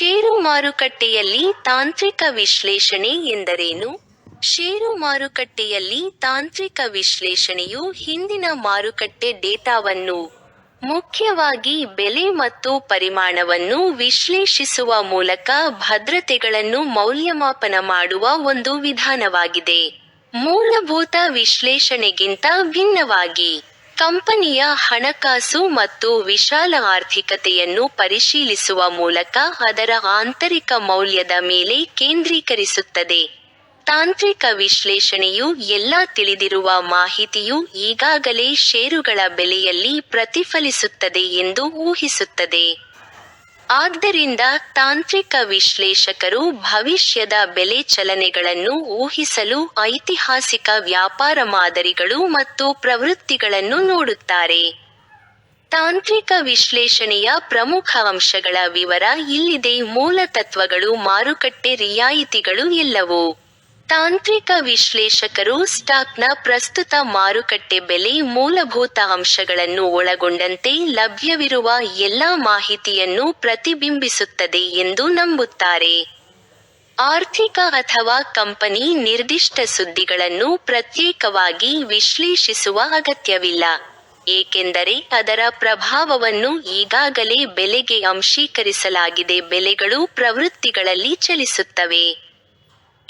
ಷೇರು ಮಾರುಕಟ್ಟೆಯಲ್ಲಿ ತಾಂತ್ರಿಕ ವಿಶ್ಲೇಷಣೆ ಎಂದರೇನು? ಷೇರು ಮಾರುಕಟ್ಟೆಯಲ್ಲಿ ತಾಂತ್ರಿಕ ವಿಶ್ಲೇಷಣೆಯು ಹಿಂದಿನ ಮಾರುಕಟ್ಟೆ ಡೇಟಾವನ್ನು, ಮುಖ್ಯವಾಗಿ ಬೆಲೆ ಮತ್ತು ಪರಿಮಾಣವನ್ನು ವಿಶ್ಲೇಷಿಸುವ ಮೂಲಕ ಭದ್ರತೆಗಳನ್ನು ಮೌಲ್ಯಮಾಪನ ಮಾಡುವ ಒಂದು ವಿಧಾನವಾಗಿದೆ. ಮೂಲಭೂತ ವಿಶ್ಲೇಷಣೆಗಿಂತ ಭಿನ್ನವಾಗಿ. ಕಂಪನಿಯ ಹಣಕಾಸು ಮತ್ತು ವಿಶಾಲ ಆರ್ಥಿಕತೆಯನ್ನು ಪರಿಶೀಲಿಸುವ ಮೂಲಕ ಅದರ ಆಂತರಿಕ ಮೌಲ್ಯದ ಮೇಲೆ ಕೇಂದ್ರೀಕರಿಸುತ್ತದೆ. ತಾಂತ್ರಿಕ ವಿಶ್ಲೇಷಣೆಯು ಎಲ್ಲ ತಿಳಿದಿರುವ ಮಾಹಿತಿಯು ಈಗಾಗಲೇ ಷೇರುಗಳ ಬೆಲೆಯಲ್ಲಿ ಪ್ರತಿಫಲಿಸುತ್ತದೆ ಎಂದು ಊಹಿಸುತ್ತದೆ. ಆದ್ದರಿಂದ ತಾಂತ್ರಿಕ ವಿಶ್ಲೇಷಕರು ಭವಿಷ್ಯದ ಬೆಲೆ ಚಲನೆಗಳನ್ನು ಊಹಿಸಲು ಐತಿಹಾಸಿಕ ವ್ಯಾಪಾರ ಮಾದರಿಗಳು ಮತ್ತು ಪ್ರವೃತ್ತಿಗಳನ್ನು ನೋಡುತ್ತಾರೆ. ತಾಂತ್ರಿಕ ವಿಶ್ಲೇಷಣೆಯ ಪ್ರಮುಖ ಅಂಶಗಳ ವಿವರ ಇಲ್ಲಿದೆ. ಮೂಲ ತತ್ವಗಳು, ಮಾರುಕಟ್ಟೆ, ರಿಯಾಯಿತಿಗಳು ಎಲ್ಲವೂ. ತಾಂತ್ರಿಕ ವಿಶ್ಲೇಷಕರು ಸ್ಟಾಕ್ನ ಪ್ರಸ್ತುತ ಮಾರುಕಟ್ಟೆ ಬೆಲೆ ಮೂಲಭೂತ ಅಂಶಗಳನ್ನು ಒಳಗೊಂಡಂತೆ ಲಭ್ಯವಿರುವ ಎಲ್ಲಾ ಮಾಹಿತಿಯನ್ನು ಪ್ರತಿಬಿಂಬಿಸುತ್ತದೆ ಎಂದು ನಂಬುತ್ತಾರೆ. ಆರ್ಥಿಕ ಅಥವಾ ಕಂಪನಿ ನಿರ್ದಿಷ್ಟ ಸುದ್ದಿಗಳನ್ನು ಪ್ರತ್ಯೇಕವಾಗಿ ವಿಶ್ಲೇಷಿಸುವ ಅಗತ್ಯವಿಲ್ಲ. ಏಕೆಂದರೆ ಅದರ ಪ್ರಭಾವವನ್ನು ಈಗಾಗಲೇ ಬೆಲೆಗೆ ಅಂಶೀಕರಿಸಲಾಗಿದೆ ಬೆಲೆಗಳು ಪ್ರವೃತ್ತಿಗಳಲ್ಲಿ ಚಲಿಸುತ್ತವೆ.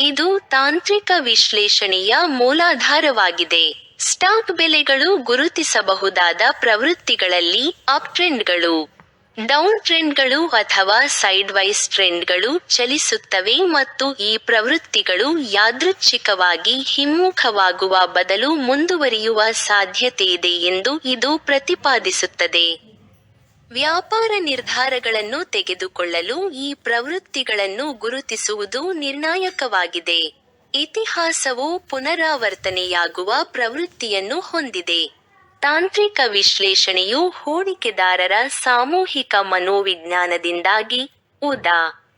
ಇದು ತಾಂತ್ರಿಕ ವಿಶ್ಲೇಷಣೆಯ ಮೂಲಾಧಾರವಾಗಿದೆ. ಸ್ಟಾಕ್ ಬೆಲೆಗಳು ಗುರುತಿಸಬಹುದಾದ ಪ್ರವೃತ್ತಿಗಳಲ್ಲಿ ಅಪ್ ಟ್ರೆಂಡ್ಗಳು. ಡೌನ್ ಟ್ರೆಂಡ್ಗಳು ಅಥವಾ ಸೈಡ್ ವೈಸ್ ಟ್ರೆಂಡ್ಗಳು ಚಲಿಸುತ್ತವೆ ಮತ್ತು ಈ ಪ್ರವೃತ್ತಿಗಳು ಯಾದೃಚ್ಛಿಕವಾಗಿ ಹಿಮ್ಮುಖವಾಗುವ ಬದಲು ಮುಂದುವರಿಯುವ ಸಾಧ್ಯತೆಯಿದೆ ಎಂದು ಇದು ಪ್ರತಿಪಾದಿಸುತ್ತದೆ. ವ್ಯಾಪಾರ ನಿರ್ಧಾರಗಳನ್ನು ತೆಗೆದುಕೊಳ್ಳಲು ಈ ಪ್ರವೃತ್ತಿಗಳನ್ನು ಗುರುತಿಸುವುದು ನಿರ್ಣಾಯಕವಾಗಿದೆ. ಇತಿಹಾಸವು ಪುನರಾವರ್ತನೆಯಾಗುವ ಪ್ರವೃತ್ತಿಯನ್ನು ಹೊಂದಿದೆ. ತಾಂತ್ರಿಕ ವಿಶ್ಲೇಷಣೆಯು ಹೂಡಿಕೆದಾರರ ಸಾಮೂಹಿಕ ಮನೋವಿಜ್ಞಾನದಿಂದಾಗಿ ಉದಾ.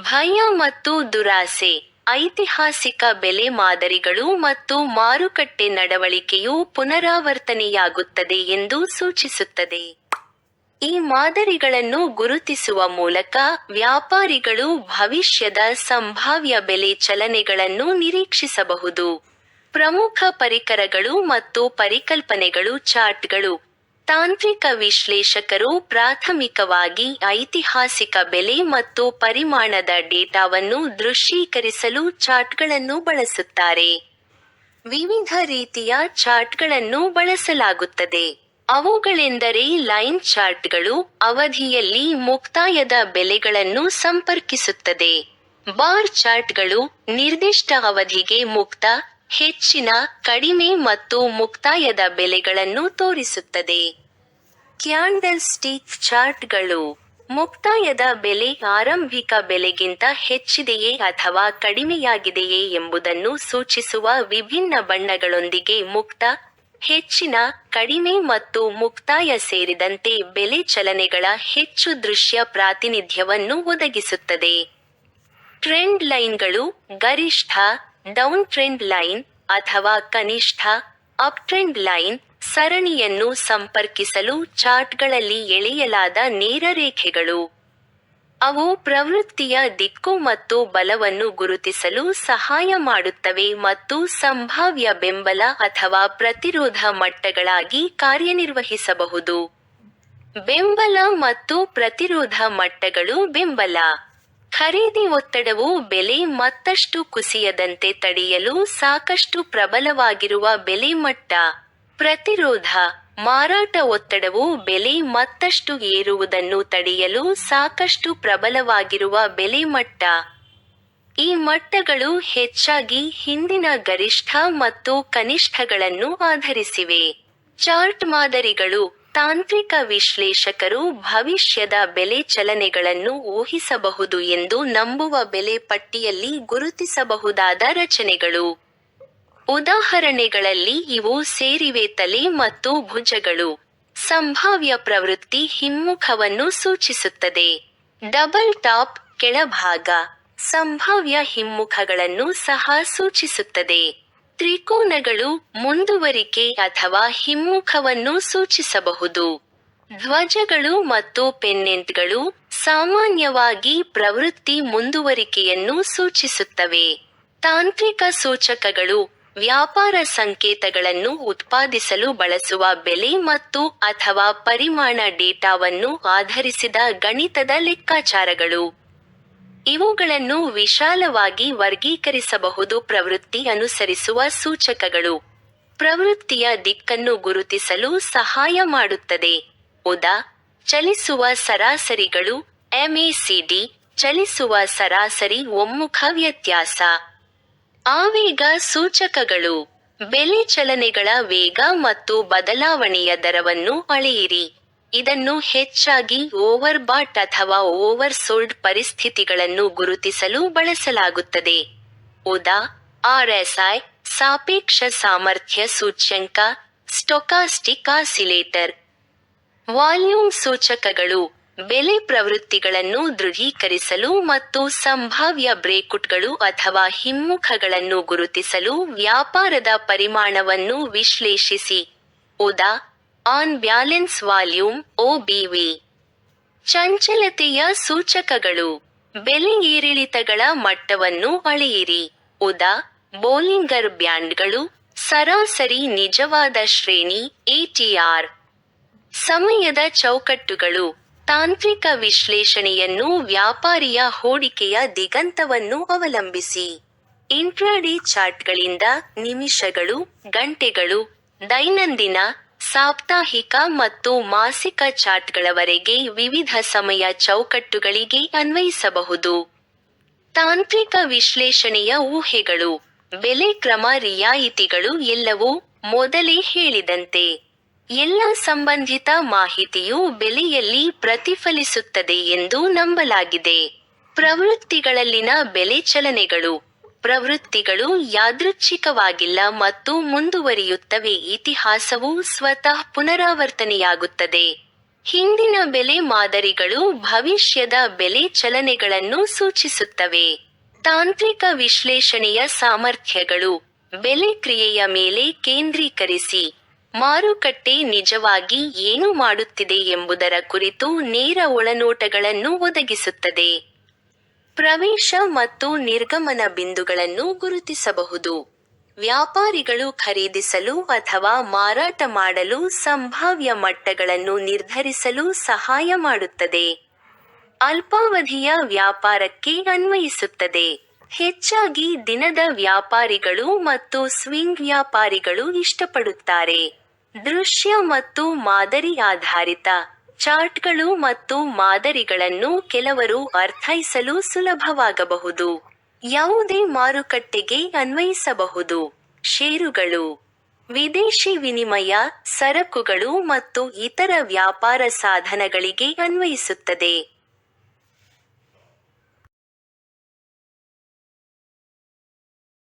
ಭಯ ಮತ್ತು ದುರಾಸೆ, ಐತಿಹಾಸಿಕ ಬೆಲೆ ಮಾದರಿಗಳು ಮತ್ತು ಮಾರುಕಟ್ಟೆ ನಡವಳಿಕೆಯು ಪುನರಾವರ್ತನೆಯಾಗುತ್ತದೆ ಎಂದು ಸೂಚಿಸುತ್ತದೆ. ಈ ಮಾದರಿಗಳನ್ನು ಗುರುತಿಸುವ ಮೂಲಕ ವ್ಯಾಪಾರಿಗಳು ಭವಿಷ್ಯದ ಸಂಭಾವ್ಯ ಬೆಲೆ ಚಲನೆಗಳನ್ನು ನಿರೀಕ್ಷಿಸಬಹುದು. ಪ್ರಮುಖ ಪರಿಕರಗಳು ಮತ್ತು ಪರಿಕಲ್ಪನೆಗಳು ಚಾರ್ಟ್ಗಳು. ತಾಂತ್ರಿಕ ವಿಶ್ಲೇಷಕರು ಪ್ರಾಥಮಿಕವಾಗಿ ಐತಿಹಾಸಿಕ ಬೆಲೆ ಮತ್ತು ಪರಿಮಾಣದ ಡೇಟಾವನ್ನು ದೃಶ್ಯೀಕರಿಸಲು ಚಾರ್ಟ್ಗಳನ್ನು ಬಳಸುತ್ತಾರೆ. ವಿವಿಧ ರೀತಿಯ ಚಾರ್ಟ್ಗಳನ್ನು ಬಳಸಲಾಗುತ್ತದೆ. ಅವುಗಳೆಂದರೆ ಲೈನ್ ಚಾರ್ಟ್ಗಳು ಅವಧಿಯಲ್ಲಿ ಮುಕ್ತಾಯದ ಬೆಲೆಗಳನ್ನು ಸಂಪರ್ಕಿಸುತ್ತದೆ. ಬಾರ್ ಚಾರ್ಟ್ಗಳು ನಿರ್ದಿಷ್ಟ ಅವಧಿಗೆ ಮುಕ್ತ, ಹೆಚ್ಚಿನ, ಕಡಿಮೆ ಮತ್ತು ಮುಕ್ತಾಯದ ಬೆಲೆಗಳನ್ನು ತೋರಿಸುತ್ತದೆ. ಕ್ಯಾಂಡಲ್ ಸ್ಟಿಕ್ ಚಾರ್ಟ್ಗಳು ಮುಕ್ತಾಯದ ಬೆಲೆ ಆರಂಭಿಕ ಬೆಲೆಗಿಂತ ಹೆಚ್ಚಿದೆಯೇ ಅಥವಾ ಕಡಿಮೆಯಾಗಿದೆಯೇ ಎಂಬುದನ್ನು ಸೂಚಿಸುವ ವಿಭಿನ್ನ ಬಣ್ಣಗಳೊಂದಿಗೆ ಮುಕ್ತ ಹೆಚ್ಚಿನ, ಕಡಿಮೆ ಮತ್ತು ಮುಕ್ತಾಯ ಸೇರಿದಂತೆ ಬೆಲೆ ಚಲನೆಗಳ ಹೆಚ್ಚು ದೃಶ್ಯ ಪ್ರಾತಿನಿಧ್ಯವನ್ನು ಒದಗಿಸುತ್ತದೆ. ಟ್ರೆಂಡ್ ಲೈನ್ಗಳು ಗರಿಷ್ಠ, ಡೌನ್ ಟ್ರೆಂಡ್ ಲೈನ್ ಅಥವಾ ಕನಿಷ್ಠ, ಅಪ್ ಟ್ರೆಂಡ್ ಲೈನ್ ಸರಣಿಯನ್ನು ಸಂಪರ್ಕಿಸಲು ಚಾರ್ಟ್ಗಳಲ್ಲಿ ಎಳೆಯಲಾದ ನೇರ ರೇಖೆಗಳು. ಅವು ಪ್ರವೃತ್ತಿಯ ದಿಕ್ಕು ಮತ್ತು ಬಲವನ್ನು ಗುರುತಿಸಲು ಸಹಾಯ ಮಾಡುತ್ತವೆ ಮತ್ತು ಸಂಭಾವ್ಯ ಬೆಂಬಲ ಅಥವಾ ಪ್ರತಿರೋಧ ಮಟ್ಟಗಳಾಗಿ ಕಾರ್ಯನಿರ್ವಹಿಸಬಹುದು. ಬೆಂಬಲ ಮತ್ತು ಪ್ರತಿರೋಧ ಮಟ್ಟಗಳು ಬೆಂಬಲ. ಖರೀದಿ ಒತ್ತಡವು ಬೆಲೆ ಮತ್ತಷ್ಟು ಕುಸಿಯದಂತೆ ತಡೆಯಲು ಸಾಕಷ್ಟು ಪ್ರಬಲವಾಗಿರುವ ಬೆಲೆ ಮಟ್ಟ. ಪ್ರತಿರೋಧ. ಮಾರಾಟ ಒತ್ತಡವು ಬೆಲೆ ಮತ್ತಷ್ಟು ಏರುವುದನ್ನು ತಡೆಯಲು ಸಾಕಷ್ಟು ಪ್ರಬಲವಾಗಿರುವ ಬೆಲೆ ಮಟ್ಟ. ಈ ಮಟ್ಟಗಳು ಹೆಚ್ಚಾಗಿ ಹಿಂದಿನ ಗರಿಷ್ಠ ಮತ್ತು ಕನಿಷ್ಠಗಳನ್ನು ಆಧರಿಸಿವೆ. ಚಾರ್ಟ್ ಮಾದರಿಗಳು ತಾಂತ್ರಿಕ ವಿಶ್ಲೇಷಕರು ಭವಿಷ್ಯದ ಬೆಲೆ ಚಲನೆಗಳನ್ನು ಊಹಿಸಬಹುದು ಎಂದು ನಂಬುವ ಬೆಲೆ ಪಟ್ಟಿಯಲ್ಲಿ ಗುರುತಿಸಬಹುದಾದ ರಚನೆಗಳು. ಉದಾಹರಣೆಗಳಲ್ಲಿ ಇವು ಸೇರಿವೆ ತಲೆ ಮತ್ತು ಭುಜಗಳು. ಸಂಭಾವ್ಯ ಪ್ರವೃತ್ತಿ ಹಿಮ್ಮುಖವನ್ನು ಸೂಚಿಸುತ್ತದೆ. ಡಬಲ್ ಟಾಪ್ ಕೆಳಭಾಗ. ಸಂಭಾವ್ಯ ಹಿಮ್ಮುಖಗಳನ್ನು ಸಹ ಸೂಚಿಸುತ್ತದೆ. ತ್ರಿಕೋನಗಳು ಮುಂದುವರಿಕೆ ಅಥವಾ ಹಿಮ್ಮುಖವನ್ನು ಸೂಚಿಸಬಹುದು. ಧ್ವಜಗಳು ಮತ್ತು ಪೆನ್ನೆಂಟ್ಗಳು ಸಾಮಾನ್ಯವಾಗಿ ಪ್ರವೃತ್ತಿ ಮುಂದುವರಿಕೆಯನ್ನು ಸೂಚಿಸುತ್ತವೆ. ತಾಂತ್ರಿಕ ಸೂಚಕಗಳು ವ್ಯಾಪಾರ ಸಂಕೇತಗಳನ್ನು ಉತ್ಪಾದಿಸಲು ಬಳಸುವ ಬೆಲೆ ಮತ್ತು ಅಥವಾ ಪರಿಮಾಣ ಡೇಟಾವನ್ನು ಆಧರಿಸಿದ ಗಣಿತದ ಲೆಕ್ಕಾಚಾರಗಳು. ಇವುಗಳನ್ನು ವಿಶಾಲವಾಗಿ ವರ್ಗೀಕರಿಸಬಹುದು ಪ್ರವೃತ್ತಿ ಅನುಸರಿಸುವ ಸೂಚಕಗಳು. ಪ್ರವೃತ್ತಿಯ ದಿಕ್ಕನ್ನು ಗುರುತಿಸಲು ಸಹಾಯ ಮಾಡುತ್ತದೆ. ಉದಾ. ಚಲಿಸುವ ಸರಾಸರಿಗಳು. ಎಂಎಸಿಡಿ ಚಲಿಸುವ ಸರಾಸರಿ ಒಮ್ಮುಖ ವ್ಯತ್ಯಾಸ. ಆವೇಗ ಸೂಚಕಗಳು. ಬೆಲೆ ಚಲನೆಗಳ ವೇಗ ಮತ್ತು ಬದಲಾವಣೆಯ ದರವನ್ನು ಅಳೆಯಿರಿ. ಇದನ್ನು ಹೆಚ್ಚಾಗಿ ಓವರ್ಬಾಟ್ ಅಥವಾ ಓವರ್ ಸೋಲ್ಡ್ ಪರಿಸ್ಥಿತಿಗಳನ್ನು ಗುರುತಿಸಲು ಬಳಸಲಾಗುತ್ತದೆ. ಉದಾ, ಆರ್ಎಸ್ಐ, ಸಾಪೇಕ್ಷ ಸಾಮರ್ಥ್ಯ ಸೂಚ್ಯಂಕ, ಸ್ಟೊಕಾಸ್ಟಿಕ್ ಆಸಿಲೇಟರ್. ವಾಲ್ಯೂಮ್ ಸೂಚಕಗಳು. ಬೆಲೆ ಪ್ರವೃತ್ತಿಗಳನ್ನು ದೃಢೀಕರಿಸಲು ಮತ್ತು ಸಂಭಾವ್ಯ ಬ್ರೇಕುಟ್ಗಳು ಅಥವಾ ಹಿಮ್ಮುಖಗಳನ್ನು ಗುರುತಿಸಲು ವ್ಯಾಪಾರದ ಪರಿಮಾಣವನ್ನು ವಿಶ್ಲೇಷಿಸಿ. ಉದಾ, ಆನ್ ಬ್ಯಾಲೆನ್ಸ್ ವಾಲ್ಯೂಮ್ ಒಬಿವಿ ಚಂಚಲತೆಯ ಸೂಚಕಗಳು. ಬೆಲೆ ಏರಿಳಿತಗಳ ಮಟ್ಟವನ್ನು ಅಳೆಯಿರಿ. ಉದಾ, ಬೋಲಿಂಗರ್ ಬ್ಯಾಂಡ್ಗಳು, ಸರಾಸರಿ ನಿಜವಾದ ಶ್ರೇಣಿ ಎಟಿಆರ್ ಸಮಯದ ಚೌಕಟ್ಟುಗಳು. ತಾಂತ್ರಿಕ ವಿಶ್ಲೇಷಣೆಯನ್ನು ವ್ಯಾಪಾರಿಯ ಹೂಡಿಕೆಯ ದಿಗಂತವನ್ನು ಅವಲಂಬಿಸಿ. ಇಂಟ್ರಾಡೇ ಚಾರ್ಟ್ಗಳಿಂದ ನಿಮಿಷಗಳು, ಗಂಟೆಗಳು, ದೈನಂದಿನ, ಸಾಪ್ತಾಹಿಕ ಮತ್ತು ಮಾಸಿಕ ಚಾರ್ಟ್ಗಳವರೆಗೆ ವಿವಿಧ ಸಮಯ ಚೌಕಟ್ಟುಗಳಿಗೆ ಅನ್ವಯಿಸಬಹುದು. ತಾಂತ್ರಿಕ ವಿಶ್ಲೇಷಣೆಯ ಊಹೆಗಳು, ಬೆಲೆ ಕ್ರಮ ರಿಯಾಯಿತಿಗಳು ಎಲ್ಲವೂ ಮೊದಲೇ ಹೇಳಿದಂತೆ. ಎಲ್ಲ ಸಂಬಂಧಿತ ಮಾಹಿತಿಯು ಬೆಲೆಯಲ್ಲಿ ಪ್ರತಿಫಲಿಸುತ್ತದೆ ಎಂದು ನಂಬಲಾಗಿದೆ. ಪ್ರವೃತ್ತಿಗಳಲ್ಲಿನ ಬೆಲೆ ಚಲನೆಗಳು. ಪ್ರವೃತ್ತಿಗಳು ಯಾದೃಚ್ಛಿಕವಾಗಿಲ್ಲ ಮತ್ತು ಮುಂದುವರಿಯುತ್ತವೆ. ಇತಿಹಾಸವು ಸ್ವತಃ ಪುನರಾವರ್ತನೆಯಾಗುತ್ತದೆ. ಹಿಂದಿನ ಬೆಲೆ ಮಾದರಿಗಳು ಭವಿಷ್ಯದ ಬೆಲೆ ಚಲನೆಗಳನ್ನು ಸೂಚಿಸುತ್ತವೆ. ತಾಂತ್ರಿಕ ವಿಶ್ಲೇಷಣೆಯ ಸಾಮರ್ಥ್ಯಗಳು. ಬೆಲೆ ಕ್ರಿಯೆಯ ಮೇಲೆ ಕೇಂದ್ರೀಕರಿಸಿ. ಮಾರುಕಟ್ಟೆ ನಿಜವಾಗಿ ಏನು ಮಾಡುತ್ತಿದೆ ಎಂಬುದರ ಕುರಿತು ನೇರ ಒಳನೋಟಗಳನ್ನು ಒದಗಿಸುತ್ತದೆ. ಪ್ರವೇಶ ಮತ್ತು ನಿರ್ಗಮನ ಬಿಂದುಗಳನ್ನು ಗುರುತಿಸಬಹುದು. ವ್ಯಾಪಾರಿಗಳು ಖರೀದಿಸಲು ಅಥವಾ ಮಾರಾಟ ಮಾಡಲು ಸಂಭಾವ್ಯ ಮಟ್ಟಗಳನ್ನು ನಿರ್ಧರಿಸಲು ಸಹಾಯ ಮಾಡುತ್ತದೆ. ಅಲ್ಪಾವಧಿಯ ವ್ಯಾಪಾರಕ್ಕೆ ಅನ್ವಯಿಸುತ್ತದೆ. ಹೆಚ್ಚಾಗಿ ದಿನದ ವ್ಯಾಪಾರಿಗಳು ಮತ್ತು ಸ್ವಿಂಗ್ ವ್ಯಾಪಾರಿಗಳು ಇಷ್ಟಪಡುತ್ತಾರೆ. ದೃಶ್ಯ ಮತ್ತು ಮಾದರಿ ಆಧಾರಿತ ಚಾರ್ಟ್ಗಳು ಮತ್ತು ಮಾದರಿಗಳನ್ನು ಕೆಲವರು ಅರ್ಥೈಸಲು ಸುಲಭವಾಗಬಹುದು. ಯಾವುದೇ ಮಾರುಕಟ್ಟೆಗೆ ಅನ್ವಯಿಸಬಹುದು. ಷೇರುಗಳು, ವಿದೇಶಿ ವಿನಿಮಯ ಸರಕುಗಳು ಮತ್ತು ಇತರ ವ್ಯಾಪಾರ ಸಾಧನಗಳಿಗೆ ಅನ್ವಯಿಸುತ್ತದೆ.